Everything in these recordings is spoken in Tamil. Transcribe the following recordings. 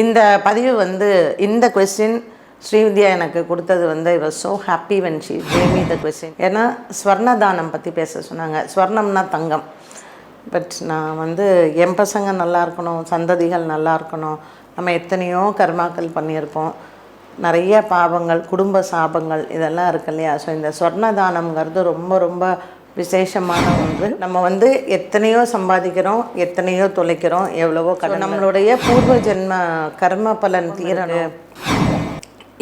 இந்த பதிவு வந்து இந்த கொஸ்டின் ஸ்ரீவித்யா எனக்கு கொடுத்தது வந்து I was so happy when she came the question ஏன்னா ஸ்வர்ணதானம் பற்றி பேச சொன்னாங்க. ஸ்வர்ணம்னா தங்கம். பட் நான் வந்து என் பசங்க நல்லா இருக்கணும் சந்ததிகள் நல்லா இருக்கணும். நம்ம எத்தனையோ கர்மாக்கள் பண்ணியிருப்போம். நிறைய பாவங்கள் குடும்ப சாபங்கள் இதெல்லாம் இருக்கு இல்லையா? ஸோ இந்த சொர்ணதானம்ங்கிறது ரொம்ப ரொம்ப விசேஷமான ஒன்று. நம்ம வந்து எத்தனையோ சம்பாதிக்கிறோம் எத்தனையோ தொலைக்கிறோம் எவ்வளவோ கடன் நம்மளுடைய பூர்வ ஜென்ம கர்ம பலன் தீரணும்.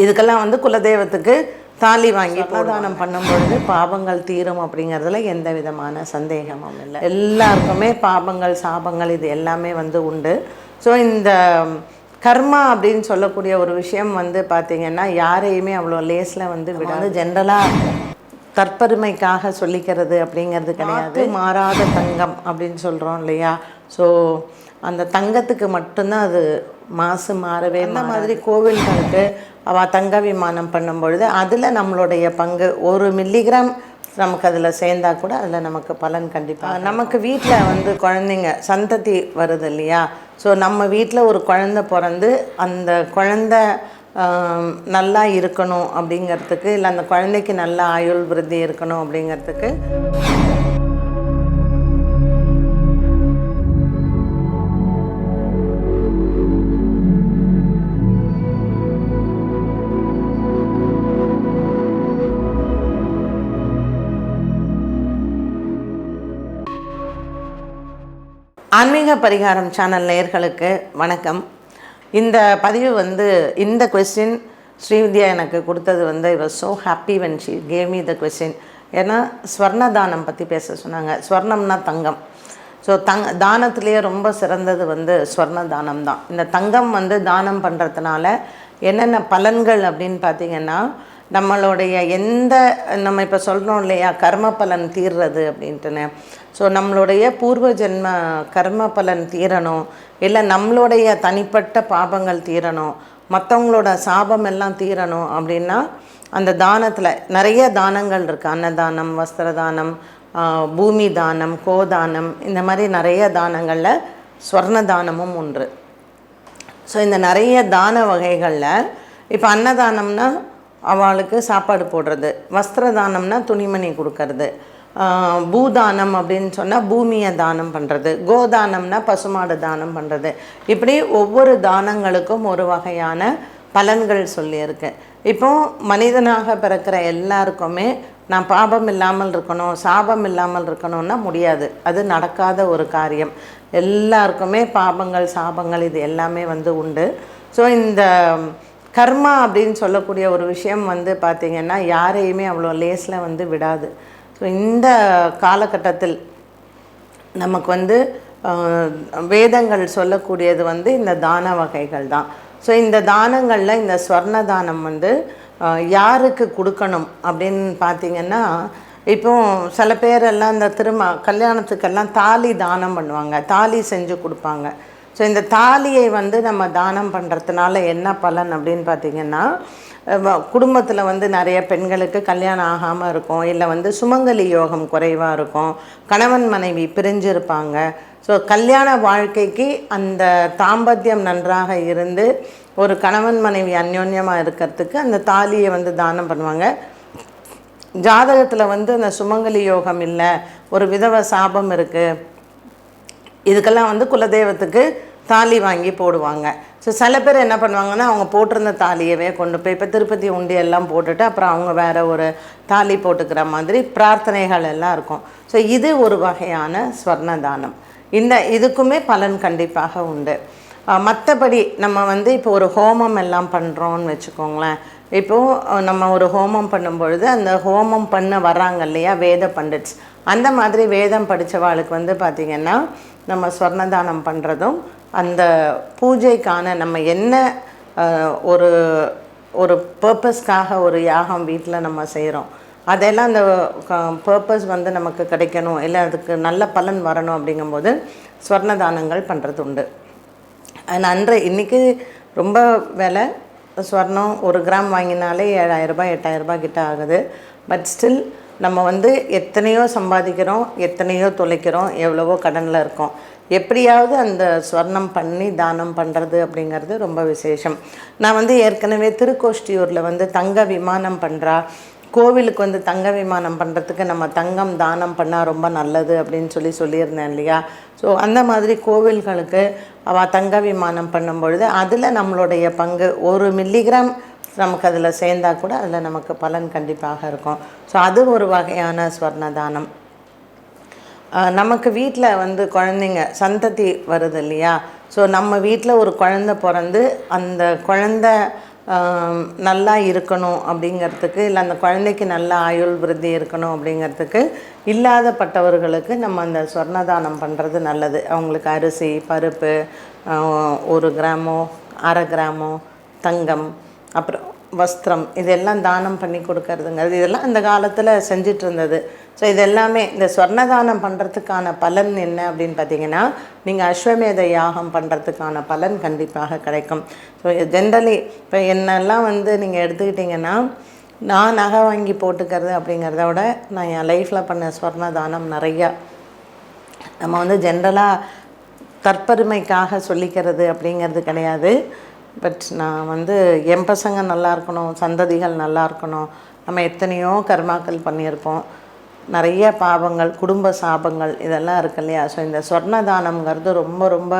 இதுக்கெல்லாம் வந்து குலதெய்வத்துக்கு தாலி வாங்கி பிரதானம் பண்ணும்பொழுது பாவங்கள் தீரும் அப்படிங்கிறதுல எந்த விதமான சந்தேகமும் இல்லை. எல்லாருக்குமே பாவங்கள் சாபங்கள் இது எல்லாமே வந்து உண்டு. ஸோ இந்த கர்மா அப்படின்னு சொல்லக்கூடிய ஒரு விஷயம் வந்து பார்த்திங்கன்னா யாரையுமே அவ்வளோ லேஸில் வந்து விடாது. ஜென்ரலாக தற்பெருமைக்காக சொல்லிக்கிறது அப்படிங்கிறது கிடையாது. மாறாத தங்கம் அப்படின்னு சொல்கிறோம் இல்லையா? ஸோ அந்த தங்கத்துக்கு மட்டும்தான் அது மாசு மாறவே இந்த மாதிரி கோவில்களுக்கு அவள் தங்க விமானம் பண்ணும் பொழுது அதில் நம்மளுடைய பங்கு ஒரு மில்லிகிராம் நமக்கு அதில் சேர்ந்தா கூட அதில் நமக்கு பலன் கண்டிப்பாக நமக்கு வீட்டில் வந்து குழந்தைங்க சந்ததி வருது இல்லையா? ஸோ நம்ம வீட்டில் ஒரு குழந்தை பிறந்து அந்த குழந்தை நல்லா இருக்கணும் அப்படிங்கிறதுக்கு இல்லை அந்த குழந்தைக்கு நல்ல ஆயுள் விருத்தி இருக்கணும் அப்படிங்கிறதுக்கு. ஆன்மீக பரிகாரம் சேனல் நேயர்களுக்கு வணக்கம். இந்த பதிவு வந்து இந்த கொஸ்டின் ஸ்ரீவித்யா எனக்கு கொடுத்தது வந்து I was so happy when she gave me the question ஏன்னா ஸ்வர்ணதானம் பற்றி பேச சொன்னாங்க. ஸ்வர்ணம்னா தங்கம். ஸோ தங் தானத்திலேயே ரொம்ப சிறந்தது வந்து ஸ்வர்ண தானம் தான். இந்த தங்கம் வந்து தானம் பண்ணுறதுனால என்னென்ன பலன்கள் அப்படின்னு பார்த்தீங்கன்னா நம்மளுடைய எந்த நம்ம இப்போ சொல்கிறோம் இல்லையா கர்ம பலன் தீர்றது அப்படின்ட்டுன்னு. ஸோ நம்மளுடைய பூர்வ ஜென்ம கர்ம பலன் தீரணும். இல்லை நம்மளுடைய தனிப்பட்ட பாபங்கள் தீரணும். மற்றவங்களோட சாபம் எல்லாம் தீரணும் அப்படின்னா அந்த தானத்தில் நிறைய தானங்கள் இருக்குது அன்னதானம் வஸ்திரதானம் தானம் பூமி தானம் கோதானம் இந்த மாதிரி நிறைய தானங்களில் ஸ்வர்ண தானமும் ஒன்று. ஸோ இந்த நிறைய தான வகைகளில் இப்போ அன்னதானம்னா அவளுக்கு சாப்பாடு போடுறது. வஸ்திர தானம்னா துணிமணி கொடுக்கறது. பூதானம் அப்படின்னு சொன்னால் பூமியை தானம் பண்ணுறது கோதானம்னா பசுமாடு தானம் பண்ணுறது இப்படி ஒவ்வொரு தானங்களுக்கும் ஒரு வகையான பலன்கள் சொல்லியிருக்கு. இப்போ மனிதனாக பிறக்கிற எல்லாருக்குமே நான் பாபம் இல்லாமல் இருக்கணும் சாபம் இல்லாமல் இருக்கணும்னா முடியாது. அது நடக்காத ஒரு காரியம். எல்லாருக்குமே பாபங்கள் சாபங்கள் இது எல்லாமே வந்து உண்டு. ஸோ இந்த கர்மா அப்படின்னு சொல்லக்கூடிய ஒரு விஷயம் வந்து பார்த்திங்கன்னா யாரையுமே அவ்வளோ லேஸில் வந்து விடாது. ஸோ இந்த காலகட்டத்தில் நமக்கு வந்து வேதங்கள் சொல்லக்கூடியது வந்து இந்த தான வகைகள் தான். ஸோ இந்த தானங்களில் இந்த ஸ்வர்ண தானம் வந்து யாருக்கு கொடுக்கணும் அப்படின்னு பார்த்தீங்கன்னா இப்போ சில பேரெல்லாம் இந்த திரும்ப கல்யாணத்துக்கெல்லாம் தாலி தானம் பண்ணுவாங்க. தாலி செஞ்சு கொடுப்பாங்க. ஸோ இந்த தாலியை வந்து நம்ம தானம் பண்ணுறதுனால என்ன பலன் அப்படின்னு பார்த்தீங்கன்னா குடும்பத்தில் வந்து நிறைய பெண்களுக்கு கல்யாணம் ஆகாமல் இருக்கும். இல்லை வந்து சுமங்கலி யோகம் குறைவாக இருக்கும். கணவன் மனைவி பிரிஞ்சிருப்பாங்க. ஸோ கல்யாண வாழ்க்கைக்கு அந்த தாம்பத்தியம் நன்றாக இருந்து ஒரு கணவன் மனைவி அந்யோன்யமாக இருக்கிறதுக்கு அந்த தாலியை வந்து தானம் பண்ணுவாங்க. ஜாதகத்தில் வந்து அந்த சுமங்கலி யோகம் இல்லை ஒரு விதவ சாபம் இருக்குது இதுக்கெல்லாம் வந்து குலதெய்வத்துக்கு தாலி வாங்கி போடுவாங்க. ஸோ சில பேர் என்ன பண்ணுவாங்கன்னா அவங்க போட்டிருந்த தாலியவே கொண்டு போய் இப்போ திருப்பதி உண்டியெல்லாம் போட்டுட்டு அப்புறம் அவங்க வேறு ஒரு தாலி போட்டுக்கிற மாதிரி பிரார்த்தனைகள் எல்லாம் இருக்கும். ஸோ இது ஒரு வகையான ஸ்வர்ண தானம் இந்த இதுக்குமே பலன் கண்டிப்பாக உண்டு. மற்றபடி நம்ம வந்து இப்போ ஒரு ஹோமம் எல்லாம் பண்ணுறோன்னு வச்சுக்கோங்களேன். இப்போது நம்ம ஒரு ஹோமம் பண்ணும்பொழுது அந்த ஹோமம் பண்ண வர்றாங்க இல்லையா வேத பண்டிட்ஸ். அந்த மாதிரி வேதம் படித்தவாளுக்கு வந்து பார்த்திங்கன்னா நம்ம ஸ்வர்ணதானம் பண்ணுறதும் அந்த பூஜைக்கான நம்ம என்ன ஒரு ஒரு பர்பஸ்க்காக ஒரு யாகம் வீட்டில் நம்ம செய்கிறோம் அதெல்லாம் அந்த பர்பஸ் வந்து நமக்கு கிடைக்கணும் இல்லை அதுக்கு நல்ல பலன் வரணும் அப்படிங்கும்போது ஸ்வர்ணதானங்கள் பண்ணுறது உண்டு அது அன்று இன்றைக்கி ரொம்ப விலை ஸ்வர்ணம் ஒரு கிராம் வாங்கினாலே ஏழாயிரரூபா எட்டாயிரரூபா கிட்ட ஆகுது. பட் ஸ்டில் நம்ம வந்து எத்தனையோ சம்பாதிக்கிறோம் எத்தனையோ தொலைக்கிறோம் எவ்வளவோ கடனில் இருக்கோம். எப்படியாவது அந்த ஸ்வர்ணம் பண்ணி தானம் பண்ணுறது அப்படிங்கிறது ரொம்ப விசேஷம். நான் வந்து ஏற்கனவே திருக்கோஷ்டியூரில் வந்து தங்க விமானம் பண்ணுறா கோவிலுக்கு வந்து தங்க விமானம் பண்ணுறதுக்கு நம்ம தங்கம் தானம் பண்ணால் ரொம்ப நல்லது அப்படின்னு சொல்லி சொல்லியிருந்தேன் இல்லையா? ஸோ அந்த மாதிரி கோவில்களுக்கு அவள் தங்க விமானம் பண்ணும் பொழுது அதில் நம்மளுடைய பங்கு ஒரு மில்லிகிராம் நமக்கு அதில் சேர்ந்தா கூட அதில் நமக்கு பலன் கண்டிப்பாக இருக்கும். ஸோ அது ஒரு வகையான ஸ்வர்ண தானம் நமக்கு வீட்டில் வந்து குழந்தைங்க சந்ததி வருது இல்லையா? ஸோ நம்ம வீட்டில் ஒரு குழந்தை பிறந்து அந்த குழந்த நல்லா இருக்கணும் அப்படிங்கிறதுக்கு இல்லை அந்த குழந்தைக்கு நல்ல ஆயுள் விருத்தி இருக்கணும் அப்படிங்கிறதுக்கு இல்லாதப்பட்டவர்களுக்கு நம்ம அந்த சொர்ணதானம் பண்ணுறது நல்லது. அவங்களுக்கு அரிசி பருப்பு ஒரு கிராமோ அரை கிராமோ தங்கம் அப்புறம் வஸ்திரம் இதெல்லாம் தானம் பண்ணி கொடுக்கறதுங்கிறது இதெல்லாம் அந்த காலத்தில் செஞ்சிட்டு இருந்தது ஸோ இது எல்லாமே இந்த ஸ்வர்ணதானம் பண்ணுறதுக்கான பலன் என்ன அப்படின்னு பார்த்தீங்கன்னா நீங்கள் அஸ்வமேத யாகம் பண்ணுறதுக்கான பலன் கண்டிப்பாக கிடைக்கும். ஸோ ஜென்ரலி இப்போ என்னெல்லாம் வந்து நீங்கள் எடுத்துக்கிட்டிங்கன்னா நான் நகை வாங்கி போட்டுக்கிறது அப்படிங்கிறத விட நான் என் லைஃப்பில் பண்ண ஸ்வர்ணதானம் நிறையா. நம்ம வந்து ஜென்ரலாக தற்பெருமைக்காக சொல்லிக்கிறது அப்படிங்கிறது கிடையாது. பட் நான் வந்து என் பசங்க நல்லா இருக்கணும் சந்ததிகள் நல்லா இருக்கணும். நம்ம எத்தனையோ கர்மாக்கள் பண்ணியிருப்போம். நிறைய பாவங்கள் குடும்ப சாபங்கள் இதெல்லாம் இருக்கு இல்லையா? ஸோ இந்த சொர்ணதானம்ங்கிறது ரொம்ப ரொம்ப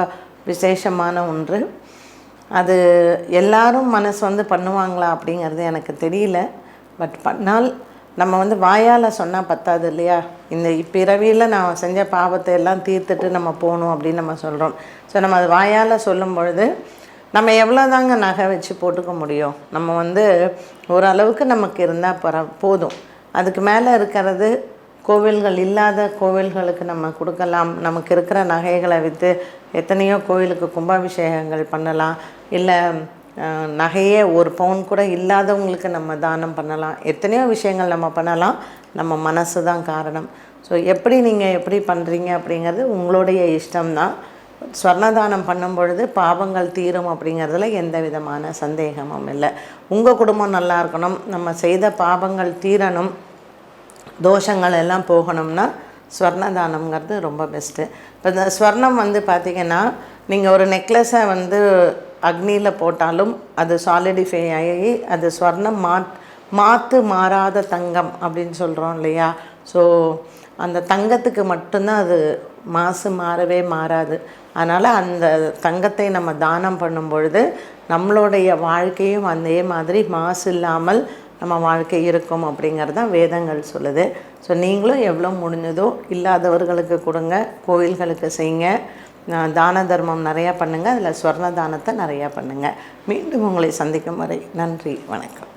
விசேஷமான ஒன்று. அது எல்லாரும் மனசு வந்து பண்ணுவாங்களா அப்படிங்கிறது எனக்கு தெரியல. பட் பண்ணால் நம்ம வந்து வாயால் சொன்னால் பத்தாது இல்லையா? இந்த இப்பிறவியில் நான் செஞ்ச பாவத்தை எல்லாம் தீர்த்துட்டு நம்ம போகணும் அப்படின்னு நம்ம சொல்கிறோம் ஸோ நம்ம அது வாயால் சொல்லும் பொழுது நம்ம எவ்வளோ தாங்க நகை வச்சு போட்டுக்க முடியும்? நம்ம வந்து ஓரளவுக்கு நமக்கு இருந்தால் பர போதும். அதுக்கு மேலே இருக்கிறது கோவில்கள் இல்லாத கோவில்களுக்கு நம்ம கொடுக்கலாம். நமக்கு இருக்கிற நகைகளை விற்று எத்தனையோ கோவிலுக்கு கும்பாபிஷேகங்கள் பண்ணலாம். இல்லை நகையே ஒரு பவுன் கூட இல்லாதவங்களுக்கு நம்ம தானம் பண்ணலாம். எத்தனையோ விஷயங்கள் நம்ம பண்ணலாம். நம்ம மனசு தான் காரணம். ஸோ எப்படி நீங்கள் எப்படி பண்ணுறீங்க அப்படிங்கிறது உங்களுடைய இஷ்டம்தான். ஸ்வர்ணதானம் பண்ணும் பொழுது பாவங்கள் தீரும் அப்படிங்கிறதுல எந்த விதமான சந்தேகமும் இல்லை. உங்கள் குடும்பம் நல்லா இருக்கணும். நம்ம செய்த பாவங்கள் தீரணும். தோஷங்கள் எல்லாம் போகணும்னா ஸ்வர்ணதானம்ங்கிறது ரொம்ப பெஸ்ட்டு இப்போ இந்த ஸ்வர்ணம் வந்து பார்த்திங்கன்னா நீங்கள் ஒரு நெக்லஸை வந்து அக்னியில் போட்டாலும் அது சாலிடிஃபை ஆகி அது ஸ்வர்ணம் மாட் மாற்று மாறாத தங்கம் அப்படின்னு சொல்கிறோம் இல்லையா? ஸோ அந்த தங்கத்துக்கு மட்டும்தான் அது மாசு மாறவே மாறாது. அதனால் அந்த தங்கத்தை நம்ம தானம் பண்ணும் பொழுது நம்மளுடைய வாழ்க்கையும் அதே மாதிரி மாசு இல்லாமல் நம்ம வாழ்க்கை இருக்கும் அப்படிங்கிறது தான் வேதங்கள் சொல்லுது. ஸோ நீங்களும் எவ்வளோ முடிஞ்சதோ இல்லாதவர்களுக்கு கொடுங்க கோயில்களுக்கு செய்யுங்க. தான தர்மம் நிறையா பண்ணுங்கள் அதில் ஸ்வர்ண தானத்தை நிறையா பண்ணுங்கள் மீண்டும் உங்களை சந்திக்கும் வரை நன்றி வணக்கம்.